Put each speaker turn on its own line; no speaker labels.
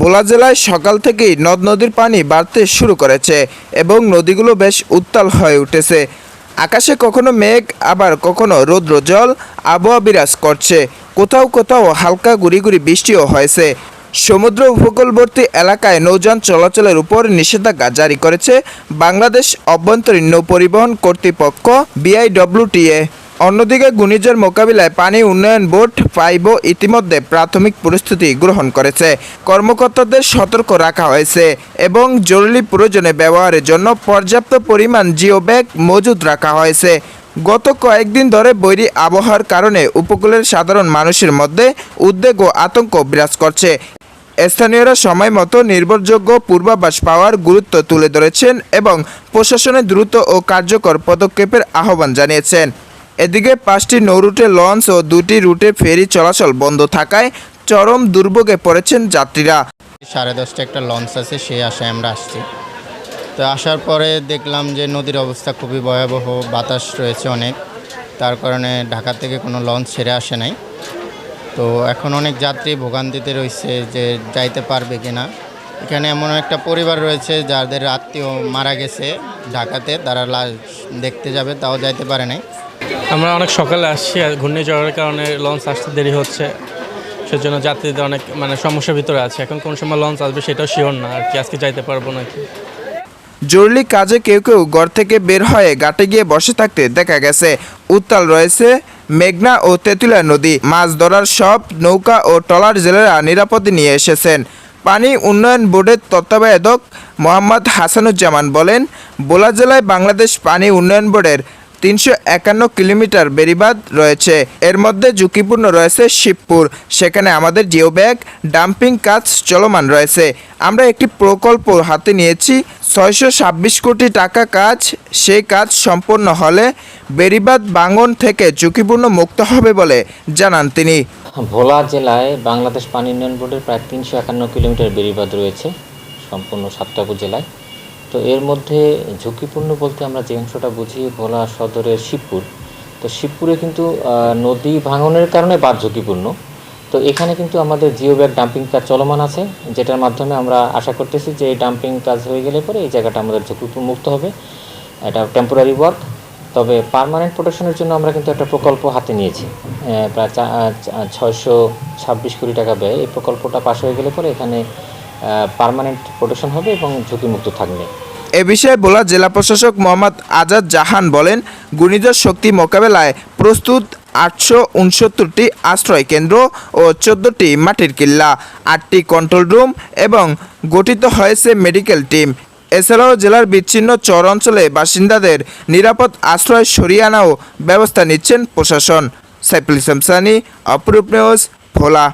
ভোলা জেলায় সকাল থেকেই নদ নদীর পানি বাড়তে শুরু করেছে এবং নদীগুলো বেশ উত্তাল হয়ে উঠেছে। আকাশে কখনো মেঘ, আবার কখনো রৌদ্র জল, আবহাওয়া বিরাজ করছে। কোথাও কোথাও হালকা গুড়ি গুড়ি বৃষ্টিও হয়েছে। সমুদ্র উপকূলবর্তী এলাকায় নৌযান চলাচলের উপর নিষেধাজ্ঞা জারি করেছে বাংলাদেশ অভ্যন্তরীণ নৌ পরিবহন কর্তৃপক্ষ, বিআইডব্লিউটিএ। অন্যদিকে ঘূর্ণিঝড় মোকাবিলায় পানি উন্নয়ন বোর্ড ফাইবও ইতিমধ্যে প্রাথমিক প্রস্তুতি গ্রহণ করেছে। কর্মকর্তাদের সতর্ক রাখা হয়েছে এবং জরুরি প্রয়োজনে ব্যবহারের জন্য পর্যাপ্ত পরিমাণ জিও ব্যাগ মজুদ রাখা হয়েছে। গত কয়েকদিন ধরে বৈরী আবহাওয়ার কারণে উপকূলের সাধারণ মানুষের মধ্যে উদ্বেগ ও আতঙ্ক বিরাজ করছে। স্থানীয়রা সময় মতো নির্ভরযোগ্য পূর্বাভাস পাওয়ার গুরুত্ব তুলে ধরেছেন এবং প্রশাসনের দ্রুত ও কার্যকর পদক্ষেপের আহ্বান জানিয়েছেন। এদিকে পাঁচটি নৌরুটে লঞ্চ ও দুটি রুটে ফেরি চলাচল বন্ধ থাকায় চরম দুর্ভোগে পড়েছেন যাত্রীরা।
সাড়ে দশটা একটা লঞ্চ আছে, সেই আশায় আমরা আসছি। তো আসার পরে দেখলাম যে নদীর অবস্থা খুবই ভয়াবহ, বাতাস রয়েছে অনেক। তার কারণে ঢাকা থেকে কোনো লঞ্চ ছেড়ে আসে নাই। তো এখন অনেক যাত্রী ভোগান্তিতে রয়েছে যে যাইতে পারবে কি না এখানে এমন একটা পরিবার রয়েছে যাদের আত্মীয় মারা গেছে ঢাকাতে, তারা লাশ দেখতে যাবে, তাও যাইতে পারে নাই।
আমরা অনেক সকালে আসছি আর ঘূর্ণিঝড়ের কারণে লঞ্চ আসতে দেরি হচ্ছে। সেজন্য যাত্রীদের অনেক মানে সমস্যার ভিতরে আছে। এখন কোন সময় লঞ্চ আসবে সেটাও শিওর না। আর কি আজকে যাইতে পারব নাকি?
জরুরি কাজে কেউ কেউ ঘর থেকে বের হয়ে ঘাটে গিয়ে বসে থাকতে দেখা গেছে। উত্তাল রয়েছে মেঘনা ও তেঁতুলিয়া নদী। মাছ ধরার সব নৌকা ও ট্রলার জেলেরা নিরাপদে নিয়ে এসেছেন। পানি উন্নয়ন বোর্ডের তত্ত্বাবধায়ক মোহাম্মদ হাসানুজ্জামান বলেন, বোলা জেলায় বাংলাদেশ পানি উন্নয়ন বোর্ডের তিনশো একান্ন কিলোমিটার বেড়িবাঁধ রয়েছে। এর মধ্যে ঝুঁকিপূর্ণ রয়েছে শিবপুর। সেখানে আমাদের জিও ব্যাগ ডাম্পিং কাজ চলমান রয়েছে। আমরা একটি প্রকল্প হাতে নিয়েছি। ছয়শো ছাব্বিশ কোটি টাকা কাজ, সেই কাজ সম্পন্ন হলে বেড়িবাঁধ বাঙন থেকে ঝুঁকিপূর্ণ মুক্ত হবে বলে জানান তিনি।
ভোলা জেলায় বাংলাদেশ পানি উন্নয়ন বোর্ডের প্রায় তিনশো একান্ন কিলোমিটার বেড়িবাঁধ রয়েছে, সম্পূর্ণ সাতটা উপজেলায় তো এর মধ্যে ঝুঁকিপূর্ণ বলতে আমরা যে অংশটা বুঝি ভোলা সদরের শিবপুর। তো শিবপুরে কিন্তু নদী ভাঙনের কারণে বাদ ঝুঁকিপূর্ণ। তো এখানে কিন্তু আমাদের জিও ব্যাগ ডাম্পিং কাজ চলমান আছে, যেটার মাধ্যমে আমরা আশা করতেছি যে এই ডাম্পিং কাজ হয়ে গেলে পরে এই জায়গাটা আমাদের ঝুঁকি মুক্ত হবে। এটা টেম্পোরারি ওয়ার্ক তবে পারমানেন্ট প্রোটেকশনের জন্য আমরা কিন্তু একটা প্রকল্প হাতে নিয়েছি। প্রায় ছয়শো ছাব্বিশ কোটি টাকা ব্যয়। এই প্রকল্পটা পাশ হয়ে গেলে পরে এখানে পারমানেন্ট প্রোটেকশন হবে এবং ঝুঁকিমুক্ত থাকবে।
এ বিষয়ে বলা জেলা প্রশাসক মোহাম্মদ আজাদ জাহান বলেন, ঘূর্ণিঝড় শক্তি মোকাবেলায় প্রস্তুত আটশো উনসত্তরটি আশ্রয় কেন্দ্র ও চোদ্দোটি মাটির কিল্লা, আটটি কন্ট্রোল রুম এবং গঠিত হয়েছে মেডিকেল টিম। এছাড়াও জেলার বিচ্ছিন্ন চর অঞ্চলে বাসিন্দাদের নিরাপদ আশ্রয় সরিয়ে আনাও ব্যবস্থা নিচ্ছেন প্রশাসন। সাইফুল ইসলাম সানি, অপরূপ নিউজ, ভোলা।